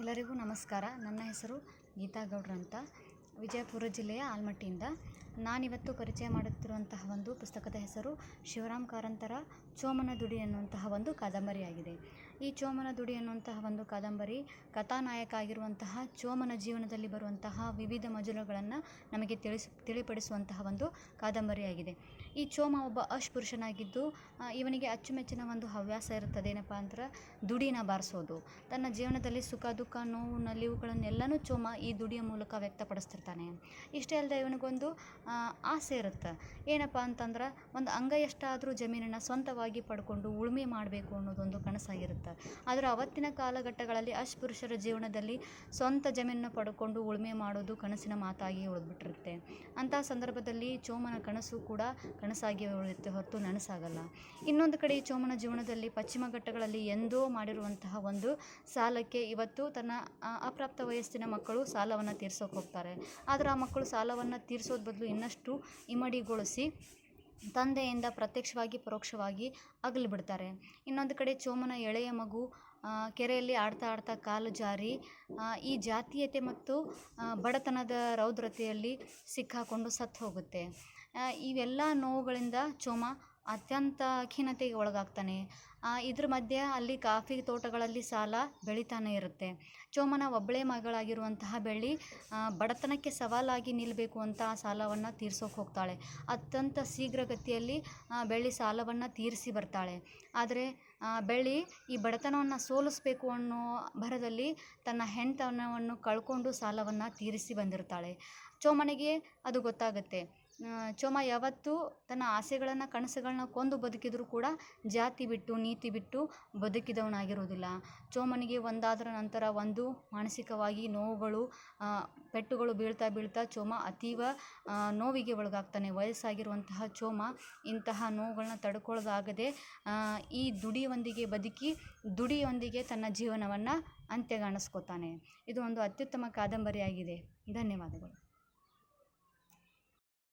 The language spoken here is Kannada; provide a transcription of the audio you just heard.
ಎಲ್ಲರಿಗೂ ನಮಸ್ಕಾರ. ನನ್ನ ಹೆಸರು ಗೀತಾ ಗೌಡ್ರ ಅಂತ. ವಿಜಯಪುರ ಜಿಲ್ಲೆಯ ಆಲ್ಮಟ್ಟಿಯಿಂದ. ನಾನಿವತ್ತು ಪರಿಚಯ ಮಾಡುತ್ತಿರುವಂತಹ ಒಂದು ಪುಸ್ತಕದ ಹೆಸರು ಶಿವರಾಮ್ ಕಾರಂತರ ಚೋಮನ ದುಡಿ ಎನ್ನುವಂತಹ ಒಂದು ಕಾದಂಬರಿಯಾಗಿದೆ. ಈ ಚೋಮನ ದುಡಿ ಅನ್ನುವಂತಹ ಒಂದು ಕಾದಂಬರಿ ಕಥಾನಾಯಕ ಆಗಿರುವಂತಹ ಚೋಮನ ಜೀವನದಲ್ಲಿ ಬರುವಂತಹ ವಿವಿಧ ಮಜಲುಗಳನ್ನು ನಮಗೆ ತಿಳಿಸ್, ತಿಳಿಪಡಿಸುವಂತಹ ಒಂದು ಕಾದಂಬರಿಯಾಗಿದೆ. ಈ ಚೋಮ ಒಬ್ಬ ಅಸ್ಪೃಶ್ಯನಾಗಿದ್ದು ಇವನಿಗೆ ಅಚ್ಚುಮೆಚ್ಚಿನ ಒಂದು ಹವ್ಯಾಸ ಇರುತ್ತದೆ. ಏನಪ್ಪ ಅಂದ್ರೆ, ದುಡಿನ ಬಾರಿಸೋದು. ತನ್ನ ಜೀವನದಲ್ಲಿ ಸುಖ, ದುಃಖ, ನೋವು ನಲಿವುಗಳನ್ನೆಲ್ಲನೂ ಚೋಮ ಈ ದುಡಿಯ ಮೂಲಕ ವ್ಯಕ್ತಪಡಿಸ್ತಿರ್ತಾನೆ. ಇಷ್ಟೇ ಅಲ್ಲದೆ ಇವನಿಗೊಂದು ಆಸೆ ಇರುತ್ತೆ. ಏನಪ್ಪ ಅಂತಂದ್ರೆ, ಒಂದು ಅಂಗ ಎಷ್ಟಾದರೂ ಜಮೀನನ್ನು ಸ್ವಂತವಾಗಿ ಪಡ್ಕೊಂಡು ಉಳುಮೆ ಮಾಡಬೇಕು ಅನ್ನೋದೊಂದು ಕನಸಾಗಿರುತ್ತೆ. ಆದರೆ ಅವತ್ತಿನ ಕಾಲಘಟ್ಟಗಳಲ್ಲಿ ಅಸ್ಪೃಶ್ಯರ ಜೀವನದಲ್ಲಿ ಸ್ವಂತ ಜಮೀನನ್ನು ಪಡ್ಕೊಂಡು ಉಳುಮೆ ಮಾಡೋದು ಕನಸಿನ ಮಾತಾಗಿ ಉಳಿದ್ಬಿಟ್ಟಿರುತ್ತೆ ಅಂಥ ಸಂದರ್ಭದಲ್ಲಿ ಚೋಮನ ಕನಸು ಕೂಡ ಕನಸಾಗಿ ಉಳಿಯುತ್ತೆ ಹೊರತು ನನಸಾಗಲ್ಲ. ಇನ್ನೊಂದು ಕಡೆ ಚೋಮನ ಜೀವನದಲ್ಲಿ ಪಶ್ಚಿಮ ಘಟ್ಟಗಳಲ್ಲಿ ಎಂದೋ ಮಾಡಿರುವಂತಹ ಒಂದು ಸಾಲಕ್ಕೆ ಇವತ್ತು ತನ್ನ ಅಪ್ರಾಪ್ತ ವಯಸ್ಸಿನ ಮಕ್ಕಳು ಸಾಲವನ್ನು ತೀರ್ಸೋಕೆ ಹೋಗ್ತಾರೆ. ಆದರೆ ಆ ಮಕ್ಕಳು ಸಾಲವನ್ನು ತೀರಿಸೋದ್ ಬದಲು ಇನ್ನಷ್ಟು ಇಮ್ಮಡಿಗೊಳಿಸಿ ತಂದೆಯಿಂದ ಪ್ರತ್ಯಕ್ಷವಾಗಿ, ಪರೋಕ್ಷವಾಗಿ ಅಗಲಿ ಬಿಡ್ತಾರೆ. ಇನ್ನೊಂದು ಕಡೆ ಚೋಮನ ಎಳೆಯ ಮಗು ಕೆರೆಯಲ್ಲಿ ಆಡ್ತಾ ಆಡ್ತಾ ಕಾಲು ಜಾರಿ ಈ ಜಾತೀಯತೆ ಮತ್ತು ಬಡತನದ ರೌದ್ರತೆಯಲ್ಲಿ ಸಿಕ್ಕಾಕೊಂಡು ಸತ್ತು ಹೋಗುತ್ತೆ. ಇವೆಲ್ಲ ನೋವುಗಳಿಂದ ಚೋಮ ಅತ್ಯಂತ ಖೀನತೆಗೆ ಒಳಗಾಗ್ತಾನೆ. ಇದ್ರ ಮಧ್ಯೆ ಅಲ್ಲಿ ಕಾಫಿ ತೋಟಗಳಲ್ಲಿ ಸಾಲ ಬೆಳೀತಾನೆ ಇರುತ್ತೆ. ಚೋಮನ ಒಬ್ಬಳೇ ಮಗಳಾಗಿರುವಂತಹ ಬೆಳ್ಳಿ ಬಡತನಕ್ಕೆ ಸವಾಲಾಗಿ ನಿಲ್ಲಬೇಕು ಅಂತ ಆ ಸಾಲವನ್ನು ತೀರ್ಸೋಕೆ ಹೋಗ್ತಾಳೆ. ಅತ್ಯಂತ ಶೀಘ್ರಗತಿಯಲ್ಲಿ ಬೆಳ್ಳಿ ಸಾಲವನ್ನು ತೀರಿಸಿ ಬರ್ತಾಳೆ. ಆದರೆ ಬೆಳ್ಳಿ ಈ ಬಡತನವನ್ನು ಸೋಲಿಸ್ಬೇಕು ಅನ್ನೋ ಭರದಲ್ಲಿ ತನ್ನ ಹೆಣ್ತನವನ್ನು ಕಳ್ಕೊಂಡು ಸಾಲವನ್ನು ತೀರಿಸಿ ಬಂದಿರ್ತಾಳೆ. ಚೋಮನಿಗೆ ಅದು ಗೊತ್ತಾಗುತ್ತೆ. ಚೋಮ ಯಾವತ್ತೂ ತನ್ನ ಆಸೆಗಳನ್ನು, ಕನಸುಗಳನ್ನ ಕೊಂದು ಬದುಕಿದರೂ ಕೂಡ ಜಾತಿ ಬಿಟ್ಟು, ನೀತಿ ಬಿಟ್ಟು ಬದುಕಿದವನಾಗಿರೋದಿಲ್ಲ ಚೋಮನಿಗೆ ಒಂದಾದರ ನಂತರ ಒಂದು ಮಾನಸಿಕವಾಗಿ ನೋವುಗಳು ಪೆಟ್ಟುಗಳು ಬೀಳ್ತಾ ಬೀಳ್ತಾ ಚೋಮ ಅತೀವ ನೋವಿಗೆ ಒಳಗಾಗ್ತಾನೆ. ವಯಸ್ಸಾಗಿರುವಂತಹ ಚೋಮ ಇಂತಹ ನೋವುಗಳನ್ನ ತಡ್ಕೊಳ್ಳೋದಾಗದೆ ಈ ದುಡಿಯೊಂದಿಗೆ ಬದುಕಿ, ದುಡಿಯೊಂದಿಗೆ ತನ್ನ ಜೀವನವನ್ನು ಅಂತ್ಯಗಾಣಿಸ್ಕೋತಾನೆ. ಇದು ಒಂದು ಅತ್ಯುತ್ತಮ ಕಾದಂಬರಿಯಾಗಿದೆ. ಧನ್ಯವಾದಗಳು.